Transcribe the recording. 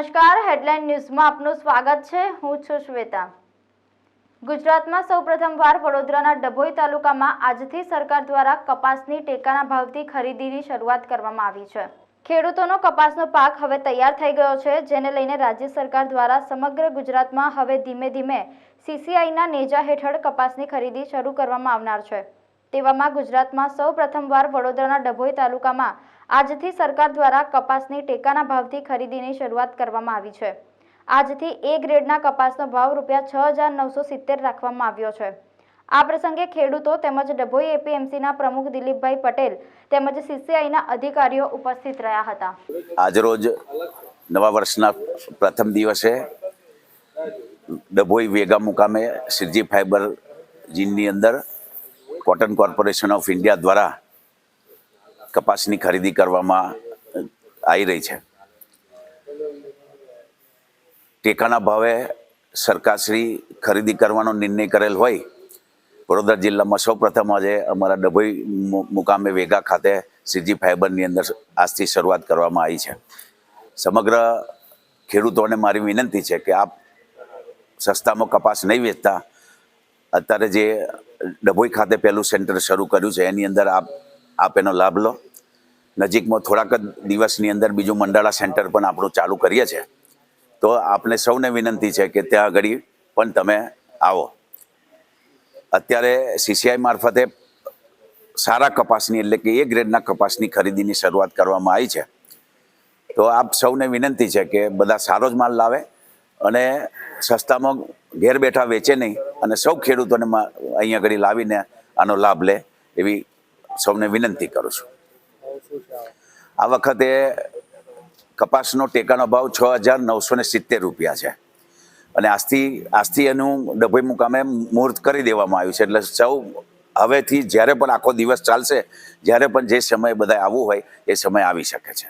Headline ન્યૂઝમાં આપનું સ્વાગત છે. હું છું શ્વેતા. ગુજરાતમાં સૌપ્રથમવાર વડોદરાના ડભોઈ તાલુકામાં આજથી સરકાર દ્વારા કપાસની ટેકાના ભાવથી ખરીદીની શરૂઆત કરવામાં આવી છે. ખેડૂતોનો કપાસનો પાક હવે તૈયાર થઈ ગયો છે, જેને લઈને રાજ્ય સરકાર દ્વારા સમગ્ર ગુજરાતમાં હવે ધીમે ધીમે સીસીઆઈના નેજા હેઠળ કપાસની ખરીદી શરૂ કરવામાં આવનાર છે. તેવામાં ગુજરાતમાં સૌ પ્રથમવાર વડોદરાના ડભોઈ તાલુકામાં આજથી સરકાર દ્વારા કપાસની ટેકાના ભાવથી ખરીદીની શરૂઆત કરવામાં આવી છે. આજથી એ ગ્રેડના કપાસનો ભાવ રૂપિયા છ હજાર નવસો સિત્તેર રાખવામાં આવ્યો છે. આ પ્રસંગે ખેડૂતો તેમજ ડભોઈ એપીએમસીના પ્રમુખ દિલીપભાઈ પટેલ તેમજ સીસીઆઈના અધિકારીઓ ઉપસ્થિત રહ્યા હતા. આજરોજ નવા વર્ષના પ્રથમ દિવસે ડભોઈ વેગા મુકામે સિરજી ફાઈબર જીનની અંદર કોટન કોર્પોરેશન ઓફ ઇન્ડિયા દ્વારા કપાસની ખરીદી કરવામાં આવી રહી છે. ટેકાના ભાવે સરકારશ્રી ખરીદી કરવાનો નિર્ણય કરેલ હોય, વડોદરા જિલ્લામાં સૌપ્રથમ આજે અમારા ડભોઈ મુકામે વેગા ખાતે સીજી ફાઈબરની અંદર આજથી શરૂઆત કરવામાં આવી છે. સમગ્ર ખેડૂતોને મારી વિનંતી છે કે આપ સસ્તામાં કપાસ નહીં વેચતા અત્યારે જે ડભોઈ ખાતે પહેલું સેન્ટર શરૂ કર્યું છે, એની અંદર આપ આપ એનો લાભ લો. નજીકમાં થોડાક જ દિવસની અંદર બીજું મંડાળા સેન્ટર પણ આપણું ચાલુ કરીએ છીએ તો આપને સૌને વિનંતી છે કે ત્યાં આગળ પણ તમે આવો. અત્યારે સીસીઆઈ મારફતે સારા કપાસની એટલે કે એ ગ્રેડના કપાસની ખરીદીની શરૂઆત કરવામાં આવી છે. તો આપ સૌને વિનંતી છે કે બધા સારો જ માલ લાવે અને સસ્તામાં ઘેર બેઠા વેચે નહીં. અને સૌ ખેડૂતોને અહીંયા આગળ લાવીને આનો લાભ લે એવી સૌને વિનંતી કરું છું. આ વખતે કપાસનો ટેકાનો ભાવ છ હજાર નવસો ને સિત્તેર રૂપિયા છે. અને આજથી આજથી એનું ડભોઈ મુકામે મુહૂર્ત કરી દેવામાં આવ્યું છે. એટલે સૌ હવેથી જ્યારે પણ આખો દિવસ ચાલશે, જ્યારે પણ જે સમયે બધા આવવું હોય, એ સમય આવી શકે છે.